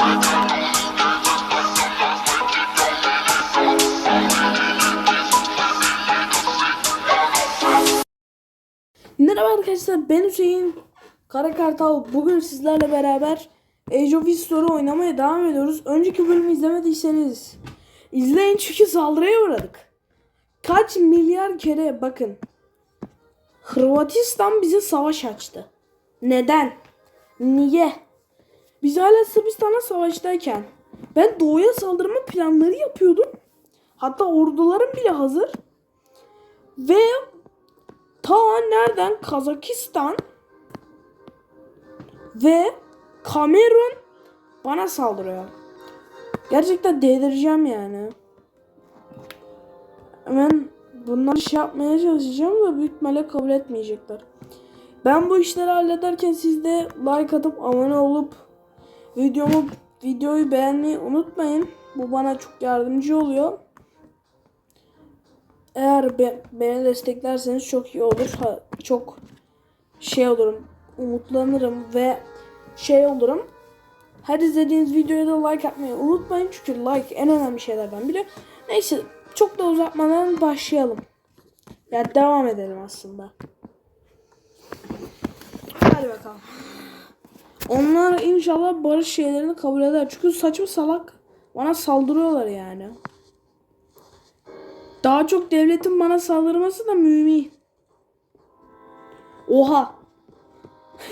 Merhaba arkadaşlar ben Hüseyin Kara Kartal. Bugün sizlerle beraber Age of History oynamaya devam ediyoruz. Önceki bölümü izlemediyseniz izleyin çünkü saldırıya uğradık. Kaç milyar kere bakın. Hırvatistan bize savaş açtı. Neden? Niye? Biz hala Sırbistan'a savaştayken ben doğuya saldırma planları yapıyordum. Hatta ordularım bile hazır. Ve ta nereden Kazakistan ve Kamerun bana saldırıyor. Gerçekten delireceğim yani. Hemen bunları şey yapmaya çalışacağım da büyük ihtimalle kabul etmeyecekler. Ben bu işleri hallederken siz de like atıp abone olup videomu videoyu beğenmeyi unutmayın. Bu bana çok yardımcı oluyor. Eğer be, beni desteklerseniz çok iyi olur. Ha, çok şey olurum. Umutlanırım ve şey olurum. Her izlediğiniz videoya da like atmayı unutmayın. Çünkü like en önemli şeylerden biri. Neyse çok da uzatmadan başlayalım. Ya yani devam edelim aslında. Hadi bakalım. Onlar inşallah barış şeylerini kabul eder. Çünkü saçma salak bana saldırıyorlar yani. Daha çok devletin bana saldırması da mühim. Oha.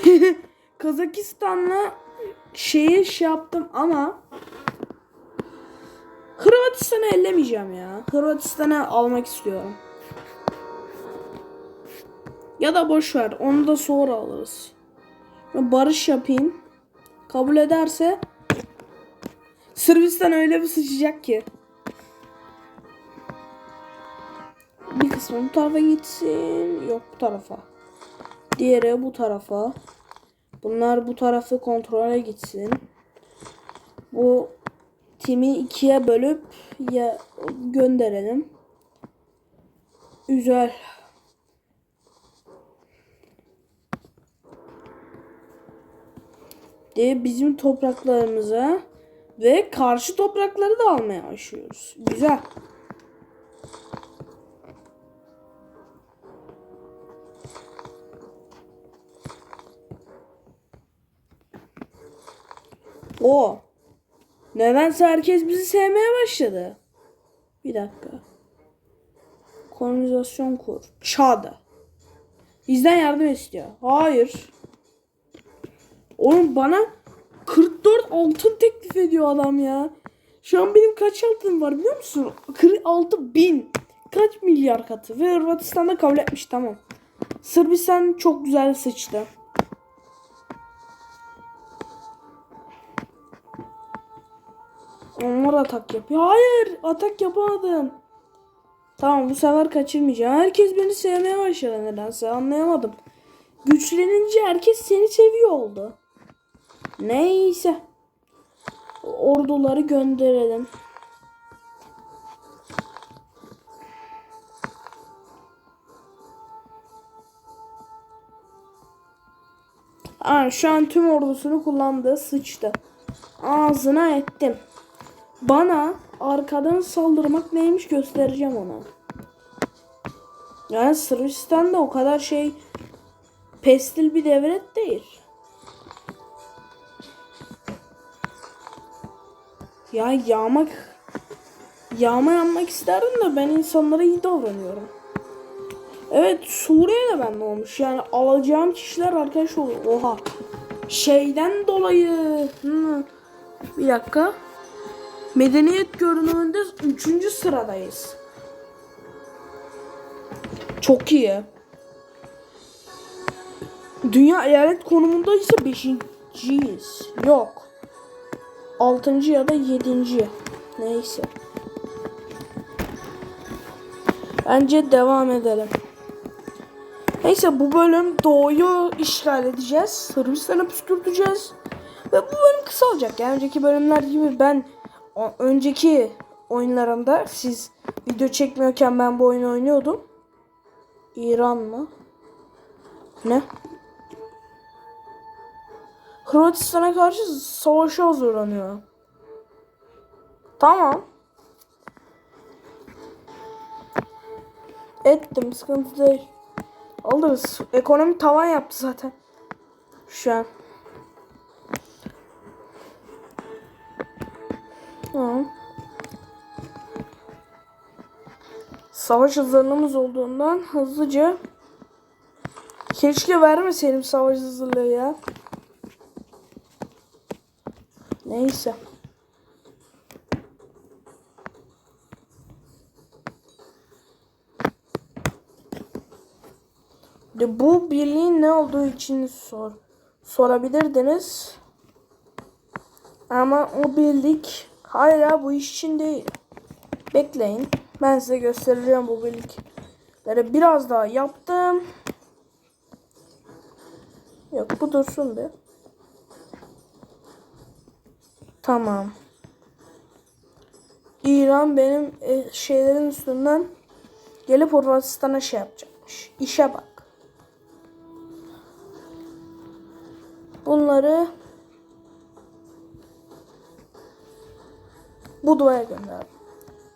Kazakistan'la şeyi şey yaptım ama Hırvatistan'ı ellemeyeceğim ya. Hırvatistan'ı almak istiyorum. Ya da boş ver. Onu da sonra alırız. Barış yapayım. Kabul ederse Sırbistan öyle bir sıçacak ki. Bir kısmı bu tarafa gitsin. Yok bu tarafa. Diğeri bu tarafa. Bunlar bu tarafı kontrole gitsin. Bu timi ikiye bölüp ya gönderelim. Güzel. De bizim topraklarımıza ve karşı toprakları da almaya başlıyoruz. Güzel. O. Nedense herkes bizi sevmeye başladı. Bir dakika. Kolonizasyon kur. Çağda. Bizden yardım istiyor. Hayır. Oğlum bana 44 altın teklif ediyor adam ya. Şu an benim kaç altın var biliyor musun? 46 bin. Kaç milyar katı. Ve Hırvatistan'da kabul etmiş tamam. Sırbistan çok güzel sıçtı. Onlar atak yapıyor. Hayır atak yapamadım. Tamam bu sefer kaçırmayacağım. Herkes beni sevmeye başladı nedense anlayamadım. Güçlenince herkes seni seviyor oldu. Neyse. Orduları gönderelim. Aa, şu an tüm ordusunu kullandı. Sıçtı. Ağzına ettim. Bana arkadan saldırmak neymiş göstereceğim ona. Yani Sırbistan o kadar şey pestil bir devlet değil. Ya yağmak yağma yanmak isterdim de ben insanlara iyi davranıyorum. Evet Suriye'de ben de olmuş. Yani alacağım kişiler arkadaş olur. Oha. Şeyden dolayı. Hı. Bir dakika. Medeniyet görünümünde 3. sıradayız. Çok iyi. Dünya eyalet konumunda ise 5.yiz. Yok. 6. ya da 7. Neyse. Bence devam edelim. Neyse bu bölüm doğuyu işgal edeceğiz. Sırbistan'ı püskürteceğiz. Ve bu bölüm kısa olacak. Yani önceki bölümler gibi ben önceki oyunlarımda siz video çekmiyorken ben bu oyunu oynuyordum. İran mı? Ne? Hırvatistan'a karşı savaşa hazırlanıyor. Tamam. Ettim sıkıntı değil. Alırız. Ekonomi tavan yaptı zaten. Şu an. Hı. Savaş hazırlığımız olduğundan hızlıca Keşke vermeseydim savaş hazırlığı ya. Neyse. De bu birliğin ne olduğu için sor sorabilirdiniz. Ama o birlik hala bu iş için değil. Bekleyin. Ben size göstereceğim bu birlikleri. Biraz daha yaptım. Yok bu dursun be. Tamam. İran benim e, şeylerin üstünden gelip Hırvatistan'a şey yapacakmış. İşe bak. Bunları Budva'ya gönderdim.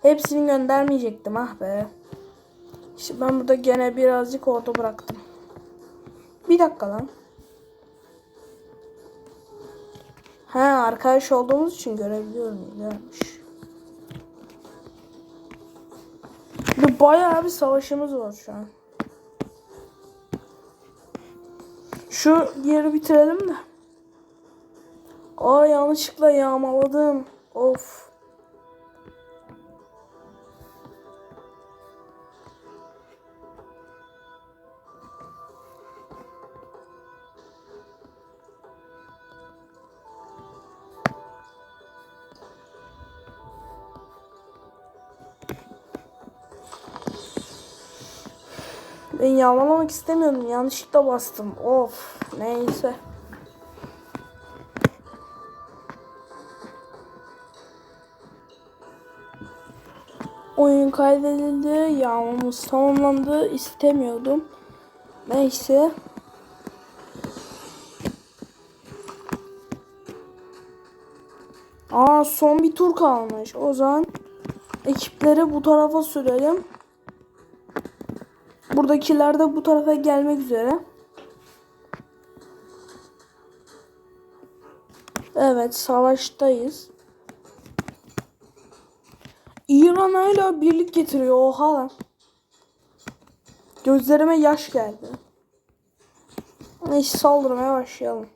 Hepsini göndermeyecektim ah be. İşte ben burada gene birazcık orada bıraktım. Bir dakika lan. He arkadaş olduğumuz için görebiliyorum. Güzelmiş. Bir bayağı bir savaşımız var şu an. Şu yeri bitirelim de. Aa yanlışlıkla yağmaladım. Of. Ben yağmalamak istemiyorum. Yanlışlıkla bastım. Of. Neyse. Oyun kaydedildi. Yağmamız tamamlandı. İstemiyordum. Neyse. Aa son bir tur kalmış. O zaman ekipleri bu tarafa sürelim. Buradakiler de bu tarafa gelmek üzere. Evet savaştayız. İran hala birlik getiriyor. Oha lan. Gözlerime yaş geldi. Neyse saldırmaya başlayalım.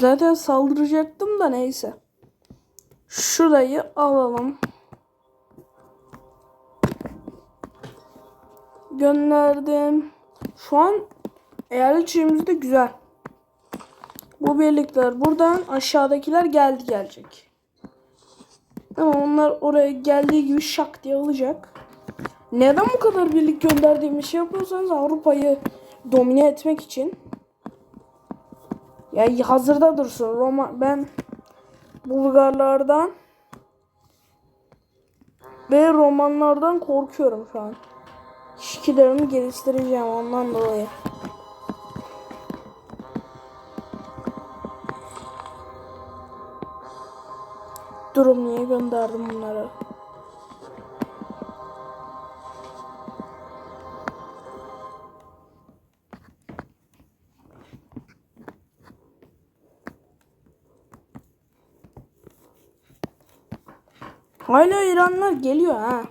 Zaten saldıracaktım da neyse. Şurayı alalım. Gönderdim. Şu an eyalet de güzel. Bu birlikler buradan aşağıdakiler geldi gelecek. Ama onlar oraya geldiği gibi şak diye alacak. Neden bu kadar birlik gönderdiğimi şey yapıyorsanız Avrupa'yı domine etmek için. Ya hazırda dursun. Roma ben Bulgarlardan ve Romanlardan korkuyorum şu an. İlişkilerimi geliştireceğim ondan dolayı. Durum niye gönderdim bunları? Hala İranlar geliyor ha.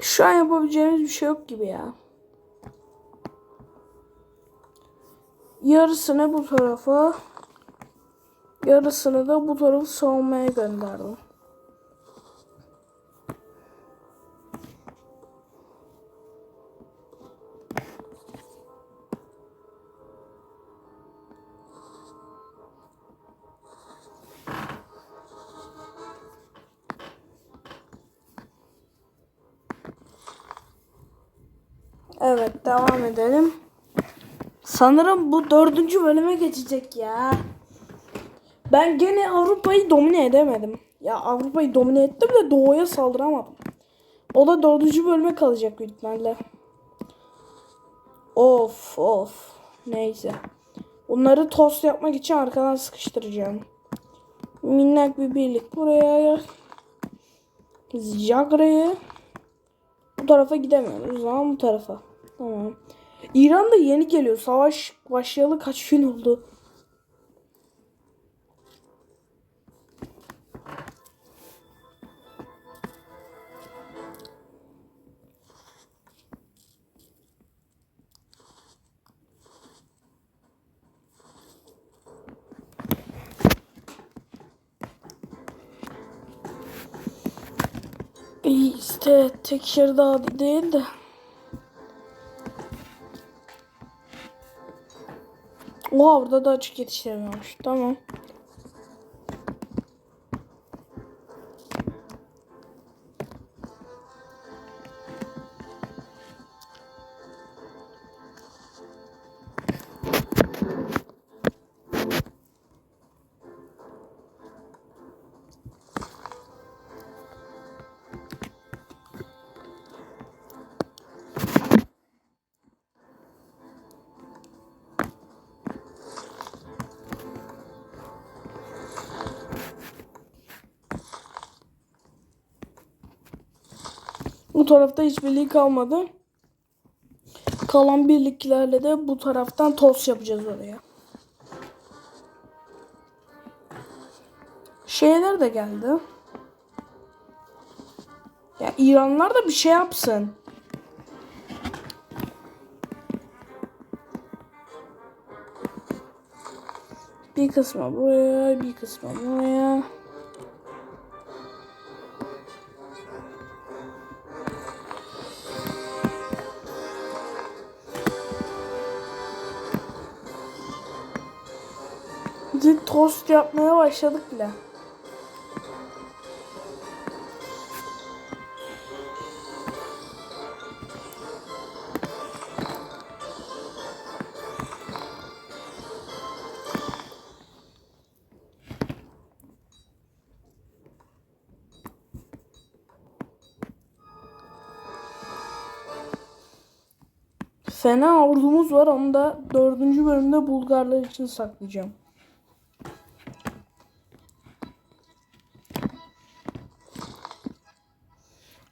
Şu an yapabileceğimiz bir şey yok gibi ya. Yarısını bu tarafa, yarısını da bu tarafı savunmaya gönderdim. Evet devam edelim. Sanırım bu dördüncü bölüme geçecek ya. Ben gene Avrupa'yı domine edemedim. Ya Avrupa'yı domine ettim de doğuya saldıramadım. O da dördüncü bölüme kalacak büyük ihtimalle. Of of. Neyse. Bunları tost yapmak için arkadan sıkıştıracağım. Minnak bir birlik buraya. Jagre'ye. Bu tarafa gidemiyoruz. Zaman bu tarafa. Tamam. İran da yeni geliyor. Savaş başlayalı kaç gün oldu? İşte tek şehir daha değil de. Oha burada da açık yetiştiremiyormuş. Tamam. Bu tarafta hiç birlik kalmadı. Kalan birliklerle de bu taraftan toz yapacağız oraya. Şeyler de geldi. Ya İranlar da bir şey yapsın. Bir kısmı buraya, bir kısmı buraya. Tost yapmaya başladık bile. Fena ordumuz var onu da dördüncü bölümde Bulgarlar için saklayacağım.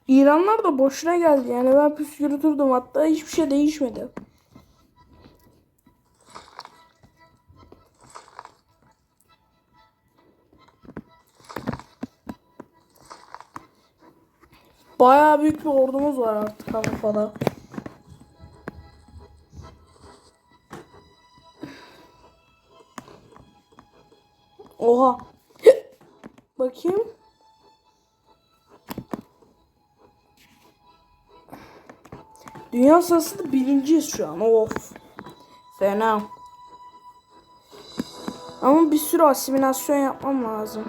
İranlar da boşuna geldi yani ben püskürtürdüm hatta hiçbir şey değişmedi. Bayağı büyük bir ordumuz var artık Avrupa'da. Oha. Bakayım. Dünya sırasında birinciyiz şu an. Of. Fena. Ama bir sürü asimilasyon yapmam lazım.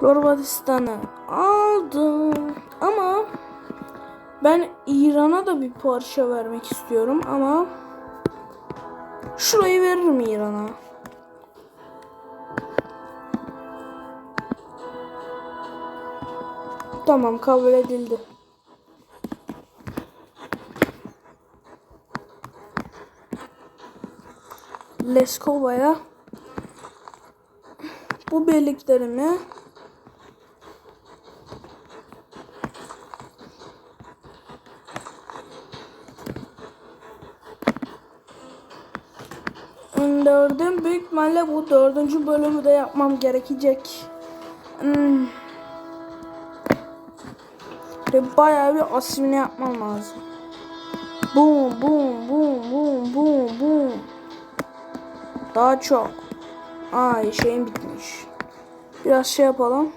Hırvatistan'ı aldım. Ama ben İran'a da bir parça vermek istiyorum ama şurayı veririm İran'a. Tamam kabul edildi. Leskova'ya bu birliklerimi Dördüm büyük ihtimalle bu dördüncü bölümü de yapmam gerekecek. Hmm. Ve bayağı bir asimile yapmam lazım. Boom boom boom boom boom boom. Daha çok. Ay şeyim bitmiş. Biraz şey yapalım.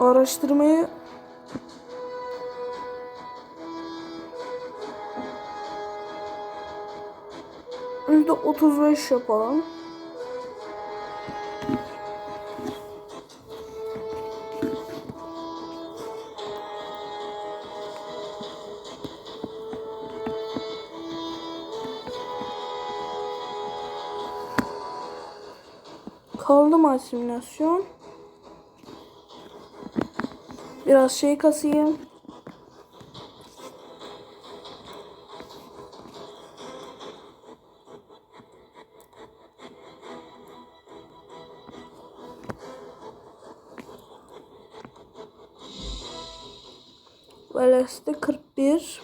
Araştırmayı Yüzde otuz beş yapalım. Kaldı mı asimilasyon? Biraz şey kasayım. Veles'te 41.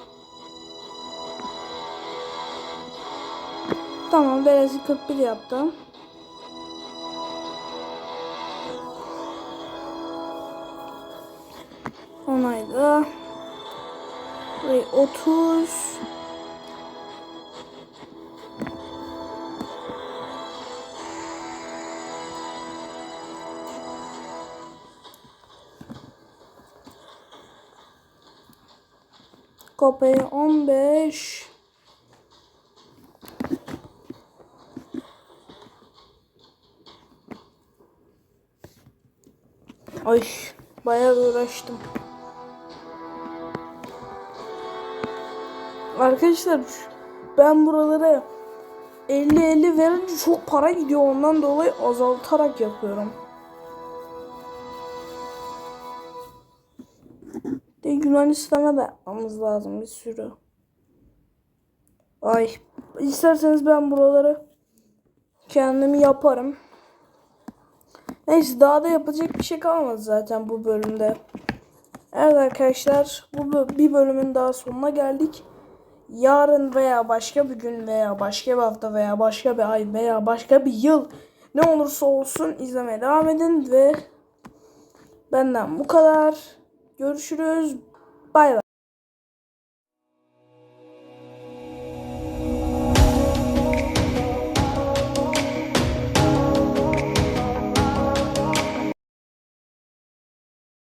Tamam Veles'i 41 yaptım. Onayda. Burayı 30. Kopya 15. Ay bayağı uğraştım. Arkadaşlar ben buralara 50-50 verince çok para gidiyor ondan dolayı azaltarak yapıyorum. De Yunanistan'a da yapmamız lazım bir sürü. Ay isterseniz ben buraları kendim yaparım. Neyse daha da yapacak bir şey kalmadı zaten bu bölümde. Evet arkadaşlar bu bir bölümün daha sonuna geldik. Yarın veya başka bir gün veya başka bir hafta veya başka bir ay veya başka bir yıl ne olursa olsun izlemeye devam edin ve benden bu kadar. Görüşürüz. Bay bay.